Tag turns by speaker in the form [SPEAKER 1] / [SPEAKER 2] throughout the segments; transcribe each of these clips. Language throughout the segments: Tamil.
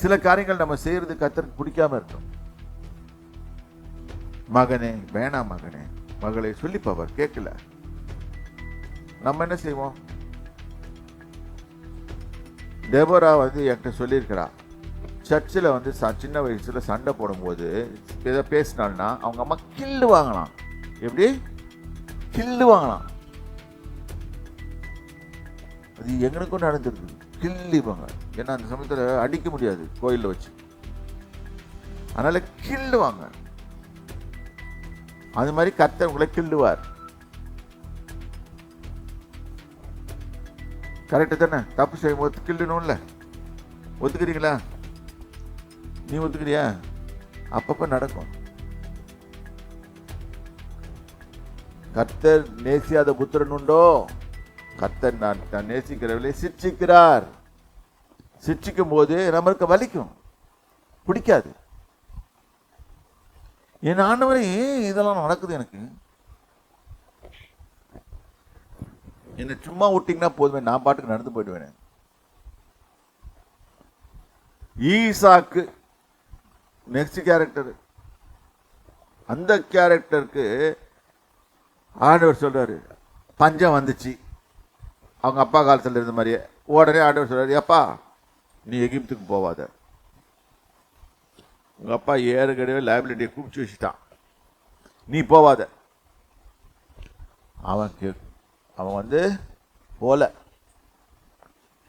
[SPEAKER 1] சில காரியங்கள் நம்ம செய்யறது கத்தருக்கு பிடிக்காம இருக்கும் மகனே வேணாம் மகனே. மகளை சொல்லிப்பவர் கேட்கல. நம்ம என்ன செய்வோம்? டெபோரா வந்து என்கிட்ட சொல்லியிருக்கிறா. சர்ச்சில் வந்து ச- சின்ன வயசில் சண்டை போடும்போது எதை பேசினாள்னா அவங்க அம்மா கில்லு வாங்கலாம் எப்படி? கில்லு வாங்கலாம் அது எங்களுக்கும் நடந்திருக்கு கில்லிப்பாங்க ஏன்னா அந்த சமயத்தில் அடிக்க முடியாது கோயிலில் வச்சு. அதனால கிள்ளுவாங்க. அது மாதிரி கர்த்தர் உங்களை கிள்ளுவார். கரெக்டு தானே? தப்பு செய்யும் போது கிள்ளணும்ல. ஒத்துக்கிறீங்களா? நீ ஒத்துக்கிறியா? அப்பப்போ நடக்கும். கர்த்தர் நேசியாத புத்திரன் உண்டோ? கர்த்தர் நான் நான் நேசிக்கிறவர்களை சிட்சிக்கிறார். சிற்றிக்கும் போது நம்மளுக்கு வலிக்கும். பிடிக்காது. என் ஆண்டவரை ஏன் இதெல்லாம் நடக்குது எனக்கு. என்னை சும்மா விட்டீங்கன்னா போதுமே நான் பாட்டுக்கு நடந்து போயிடுவேன். ஈசாக்கு நெக்ஸ்ட் கேரக்டர் அந்த கேரக்டருக்கு ஆண்டவர் சொல்கிறாரு பஞ்சம் வந்துச்சு. அவங்க அப்பா காலத்தில் இருந்த மாதிரியே. உடனே ஆண்டவர் சொல்கிறார் எப்பா நீ எகிப்துக்கு போவாத. உங்க அப்பா ஏற்கனவே லைபிலிட்டியை கூப்பிச்சு வச்சுட்டான். நீ போவாத. அவன் கே அவன் வந்து போல.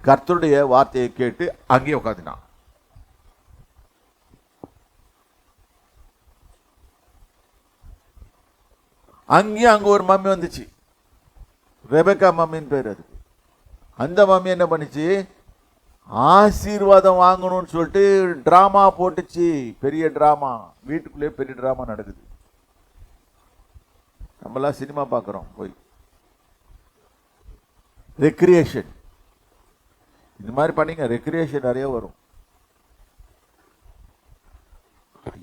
[SPEAKER 1] கர்த்தருடைய வார்த்தையை கேட்டு அங்கேயே உட்காந்துனான் அங்கேயும் அங்க ஒரு மம்மி வந்துச்சு. ரெபேக்கா மம்மின்னு பேர் அது. அந்த மம்மி என்ன பண்ணிச்சு? ஆசீர்வாதம் வாங்கணும்னு சொல்லிட்டு ட்ராமா போட்டுச்சு. பெரிய ட்ராமா. வீட்டுக்குள்ளேயே பெரிய ட்ராமா நடக்குது. நம்மளாம் சினிமா பார்க்குறோம் போய். ரெக்ரியேஷன் இந்த மாதிரி பண்ணீங்க ரெக்ரியேஷன் நிறைய வரும்.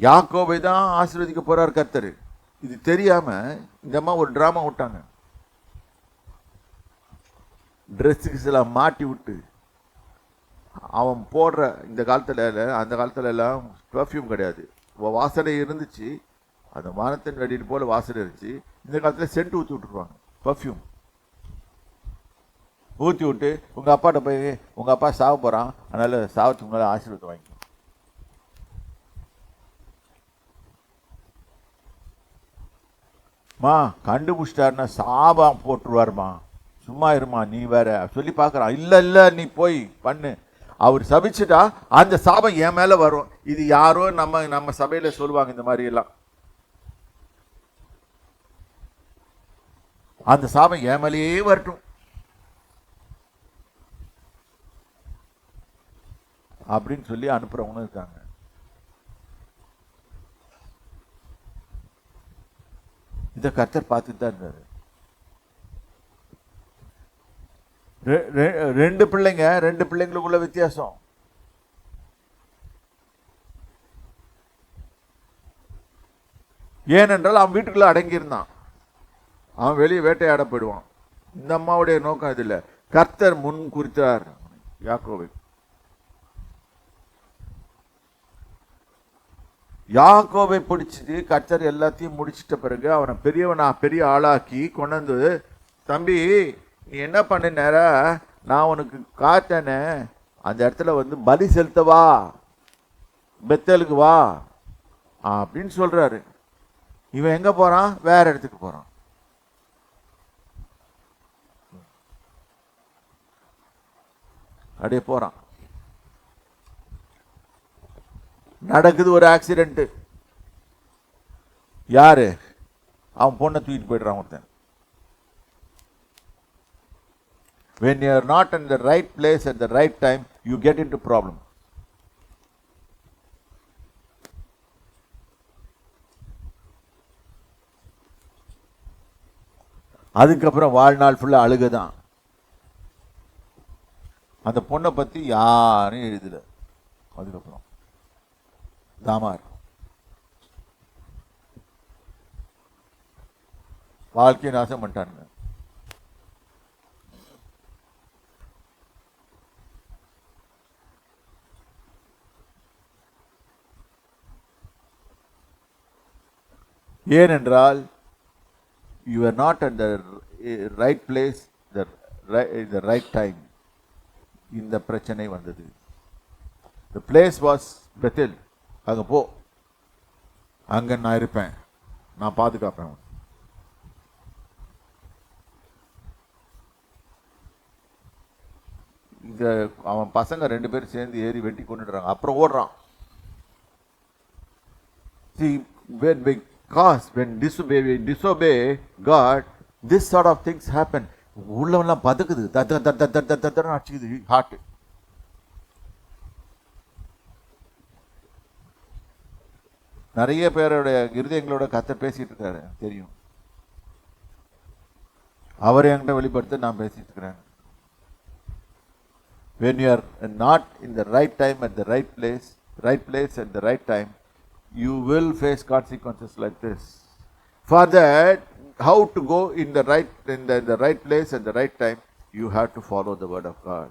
[SPEAKER 1] யாக்கோவை தான் ஆசீர்வதிக்க போகிறார் கர்த்தர். இது தெரியாமல் இந்த அம்மா ஒரு ட்ராமா விட்டாங்க. ட்ரெஸ்ஸுக்கு சில மாட்டி விட்டு அவன் போடுற இந்த காலத்துல அந்த காலத்துல எல்லாம் பெர்ஃப்யூம் கிடையாது. வாசனை இருந்துச்சு. அந்த வானத்தின் வெடிட்டு போல வாசனை இருந்துச்சு. இந்த காலத்துல சென்ட் ஊற்றி விட்டுருவாங்க பர்ஃப்யூம் ஊற்றி விட்டு உங்கள் அப்பாட்ட போய் உங்க அப்பா சாவ போகிறான் அதனால சாவத்துக்கு உங்களால் ஆசீர்வாதம் வாங்கி மா கண்டுபிடிச்சிட்டாருன்னா சாபம் போட்டுருவாருமா. சும்மா இருமா நீ வேற. சொல்லி பார்க்குறான். இல்லை இல்லை நீ போய் பண்ணு. அவர் சபிச்சுட்டா அந்த சாபம் என் மேல வரும். இது யாரோ நம்ம நம்ம சபையில் சொல்லுவாங்க இந்த மாதிரி எல்லாம் அந்த சாபம் என் மேலேயே வரட்டும். அப்படின்னு சொல்லி அனுப்புறவங்களும் இருக்காங்க. இதை கர்த்தர் பார்த்துட்டு தான் இருந்தார் ரெண்டு பிள்ளைங்க ரெண்டு பிள்ளைங்களுக்குள்ள வித்தியாசம். ஏனென்றால் அவன் வீட்டுக்குள்ள அடங்கியிருந்தான். அவன் வெளியே வேட்டையாட போயிடுவான். இந்த அம்மாவுடைய நோக்கம் இது இல்லை கர்த்தர் முன் குறித்தார். யாக்கோவை யாக்கோவை பிடிச்சிட்டு கர்த்தர் எல்லாத்தையும் முடிச்சிட்ட பிறகு அவனை பெரியவனா பெரிய ஆளாக்கி கொண்டாந்து தம்பி என்ன பண்ணினார? நான் உனக்கு காட்டினே. அந்த இடத்துல வந்து பலி செலுத்த வா. பெத்தலுக்கு வா. அப்படின்னு சொல்கிறாரு இவன் எங்கே போகிறான் வேற இடத்துக்கு போகிறான் அப்படியே போகிறான் நடக்குது ஒரு ஆக்சிடெண்ட்டு யாரு? அவன் பொண்ணை தூக்கிட்டு போயிடுறான் ஒருத்தன். When you are not in the right place at the right time you get into problem. அதுக்கப்புறம் வாழ்நாள் ஃபுல்லாக அழுக தான் அந்த பொண்ணை பற்றி யாரும் எழுதலை. அதுக்கப்புறம் தாமார். வாழ்க்கையை நாசம் பண்ணிட்டானுங்க. ஏனென்றால் you are not at the right place the the right time இந்த பிரச்சனை வந்தது. த பிளேஸ் வாஸ் பெத்தில் அங்கே போ. அங்கே நான் இருப்பேன். நான் பாதுகாப்பேன் இந்த அவன் பசங்க ரெண்டு பேரும் சேர்ந்து ஏறி வெட்டி கொண்டுடுறாங்க. அப்புறம் ஓடுறான். See, when cause when this way disobey God this sort of things happen உள்ளவெல்லாம் பதுக்குது அடிச்சுக்குது ஹார்ட் நிறைய பேருடைய இருதயங்களோட கத்த பேசிட்டு இருக்காரு தெரியும் அவர் என்கிட்ட வெளிப்படுத்த நான் பேசிட்டு இருக்கிறேன் when you are not in the right time at the right place right place at the right time you will face consequences like this. For that, how to go in the right in the, the right place at the right time, you have to follow the word of God.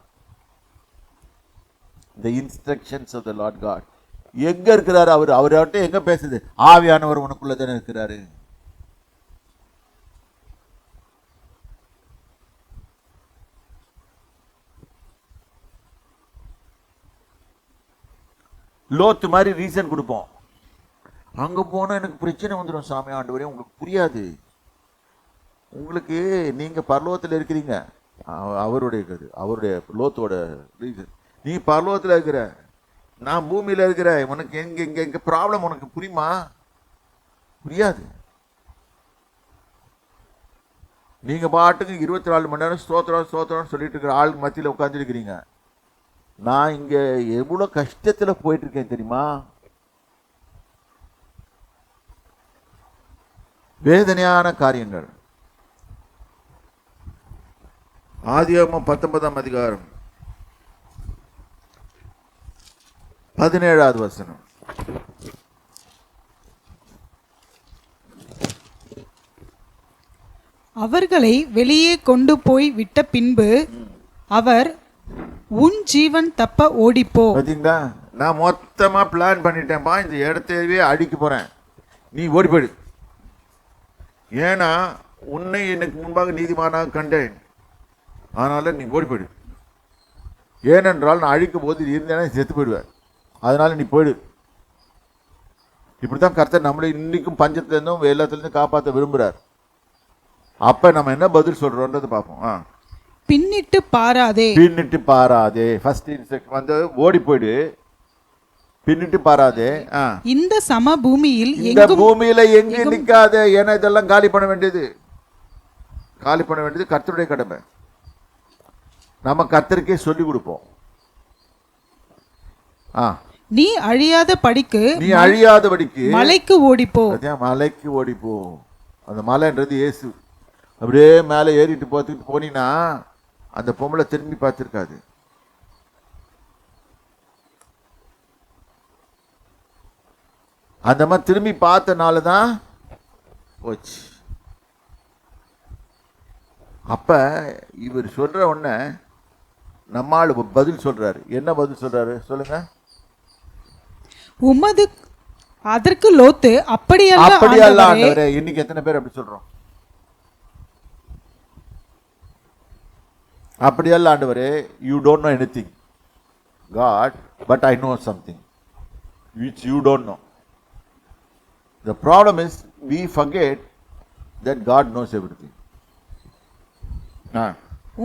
[SPEAKER 1] The instructions of the Lord God. எங்க இருக்கிறாரு அவர் அவர்கிட்ட எங்க பேசுது ஆவியானவர் உனக்குள்ள தானே இருக்கிறாரு லோத்து மாதிரி ரீசன் கொடுப்போம் அங்கே போனால் எனக்கு பிரச்சனை வந்துடும் சாமி ஆண்டவரே உங்களுக்கு புரியாது. உங்களுக்கு நீங்கள் பரலோகத்தில் இருக்கிறீங்க. அவ- அவருடைய இது அவருடைய லோத்தோட இது. நீ பரலோகத்தில் இருக்கிற நான் பூமியில் இருக்கிறேன் உனக்கு எங்கே இங்கே எங்கே ப்ராப்ளம் உனக்கு புரியுமா? புரியாது. நீங்கள் பாட்டுக்கு இருபத்தி நாலு மணி நேரம் ஸ்தோத்திரம் ஸ்தோத்திரம்னு சொல்லிட்டு இருக்கிற ஆள் மத்தியில் உட்காந்துருக்கிறீங்க நான் இங்கே எவ்வளோ கஷ்டத்தில் போயிட்டுருக்கேன் தெரியுமா? வேதனையான காரியங்கள். ஆதியாகமம் பத்தொன்பதாம் அதிகாரம். பதினேழாவது வசனம்.
[SPEAKER 2] அவர்களை வெளியே கொண்டு போய் விட்ட பின்பு அவர் உன் ஜீவன் தப்ப ஓடிப்போ.
[SPEAKER 1] பாத்தீங்களா? நான் மொத்தமா பிளான் பண்ணிட்டேன்ப்பா இந்த இடத்தையவே அடிக்க போறேன். நீ ஓடி போயிடு ஏன்னா உன்னை எனக்கு முன்பாக நீதிமானாக கண்டேன். அதனால நீ ஓடி போயிடு. ஏனென்றால் நான் அழிக்கும் போது நீ இருந்தேன்னா செத்து போயிடுவேன் அதனால நீ போயிடு. இப்படித்தான் கர்த்தர் நம்மளை இன்னைக்கும் பஞ்சத்துலேருந்தும் வெள்ளத்துலேருந்து காப்பாற்ற விரும்புகிறார் அப்ப நம்ம என்ன பதில் சொல்றோன்றது பார்ப்போம். ஆ.
[SPEAKER 2] பின்னிட்டு பாராதே.
[SPEAKER 1] பின்னிட்டு பாராதே. ஃபர்ஸ்ட் இன்ஸ்ட்ரக்ஷன் வந்து ஓடி போயிடு. பின்னிட்டு பாராதே.
[SPEAKER 2] இந்த சம பூமியில்
[SPEAKER 1] இந்த பூமியில எங்க நிக்காத ஏன்னா இதெல்லாம் காலி பண்ண வேண்டியது. காலி பண்ண வேண்டியது கர்த்தருடைய கடமை. நம்ம கர்த்தருக்கே சொல்லி கொடுப்போம். ஆ.
[SPEAKER 2] நீ அழியாத படிக்கு
[SPEAKER 1] நீ அழியாதபடிக்கு
[SPEAKER 2] மலைக்கு ஓடிப்போ.
[SPEAKER 1] மலைக்கு ஓடி போ அந்த மலைன்றது இயேசு. அப்படியே மேலே ஏறிட்டு போத்துக்கிட்டு போனீங்கன்னா அந்த பொம்பளை திரும்பி பார்த்துருக்காது. அந்த மாதிரி திரும்பி பார்த்தனால தான் போச்சு. அப்ப இவர் சொல்ற உடனே நம்மால் பதில் சொல்றாரு. என்ன பதில் சொல்றாரு? சொல்லுங்க.
[SPEAKER 2] உமது அதற்கு லோத்து அப்படியல்ல
[SPEAKER 1] அப்படியல்ல
[SPEAKER 2] ஆண்டவரே.
[SPEAKER 1] இன்னைக்கு எத்தனை பேர் அப்படி சொல்றோம்? அப்படியல்ல ஆண்டவரே you don't know anything God but I know something which you don't know the problem is we forget that God knows everything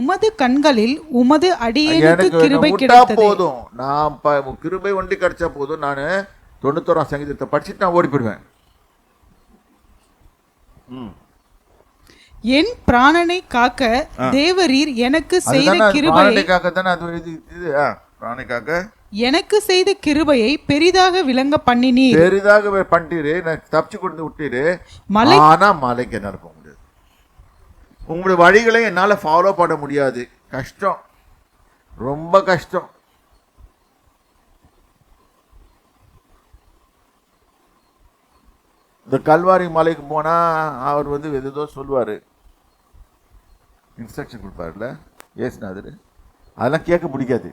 [SPEAKER 2] உமது கண்களில் உமது அடியேனுக்கு கிருபை கிடைத்தது.
[SPEAKER 1] போதும். நான் கிருபை ஒண்டி கிடைச்சா போதும். நான் தொண்ணூத்தோராம் சங்கீதத்தை படிச்சுட்டு நான் ஓடி போயிடுவேன்
[SPEAKER 2] என் பிராணனை காக்க தேவரீர் எனக்கு செய்த கிருபையை.
[SPEAKER 1] பிராணிக்காக தானே அது ஆ பிராணிக்காக
[SPEAKER 2] எனக்கு செய்த கிருபையை பெரிதாக விளங்க பண்ணினீர்.
[SPEAKER 1] பெரிதாக பண்ணிட்டு நான் தப்பிச்சு கொண்டு விட்டுரு
[SPEAKER 2] மலை
[SPEAKER 1] ஆனா மலைக்கு என்னால் போக முடியாது. உங்களுடைய வழிகளை என்னால ஃபாலோ பண்ண முடியாது. கஷ்டம். ரொம்ப கஷ்டம். இந்த கல்வாரி மலைக்கு போனா அவர் வந்து ஏதோ சொல்லுவாரு இன்ஸ்ட்ரக்ஷன் கொடுப்பாருல்ல? ஏசுநாதர். அதெல்லாம் கேட்க பிடிக்காது